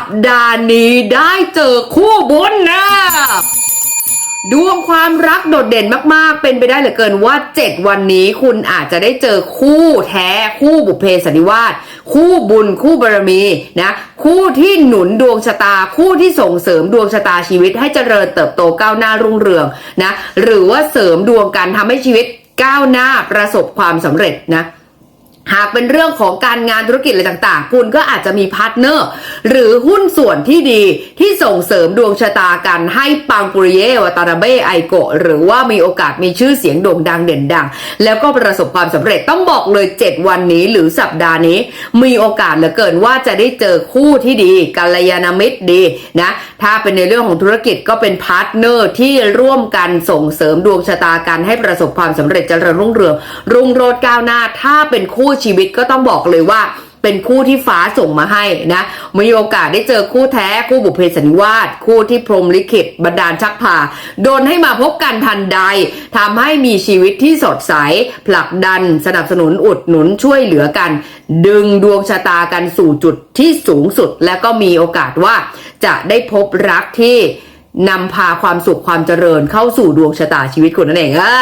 ปดาห์นี้ได้เจอคู่บุญนะดวงความรักโดดเด่นมากๆ เป็นไปได้เหลือเกินว่า 7 วันนี้คุณอาจจะได้เจอคู่แท้คู่บุพเพสันนิวาสคู่บุญคู่บารมีนะคู่ที่หนุนดวงชะตา คู่ที่ส่งเสริมดวงชะตาชีวิตให้เจริญเติบโตก้าวหน้ารุ่งเรืองนะหรือว่าเสริมดวงกันทำให้ชีวิตก้าวหน้าประสบความสำเร็จนะ หากเป็นเรื่องของการงานธุรกิจอะไรต่างๆ คุณก็อาจจะมีพาร์ทเนอร์ หรือหุ้นส่วนที่ดีที่ส่งเสริมดวงชะตากันให้ปังปุริเยวตาราเบไอโกะหรือว่ามีโอกาสมีชื่อเสียงโด่งดังเด่นดัง แล้วก็ประสบความสำเร็จต้องบอกเลย 7 วันนี้หรือสัปดาห์นี้ มีโอกาสเหลือเกินว่าจะได้เจอคู่ที่ดีกัลยาณมิตรดีนะถ้าเป็นในเรื่องของธุรกิจก็เป็นพาร์ทเนอร์ที่ร่วมกันส่งเสริมดวงชะตากันให้ประสบความสำเร็จเจริญรุ่งเรืองรุ่งโรจน์ก้าวหน้าถ้าเป็นคู่ชีวิตก็ต้องบอกเลยว่าเป็นคู่ที่ฟ้าส่งมาให้นะมีโอกาสได้เจอคู่แท้คู่บุพเพสันนิวาสคู่ที่พรหมลิขิตบันดาลชักพาโดนให้มาพบกันทันใดทำให้มีชีวิตที่สดใส ผลักดัน สนับสนุนอุดหนุนช่วยเหลือกัน ดึงดวงชะตากันสู่จุดที่สูงสุด และก็มีโอกาสว่าจะได้พบรักที่นำพาความสุขความเจริญเข้าสู่ดวงชะตาชีวิตคุณนั่นเองอ่า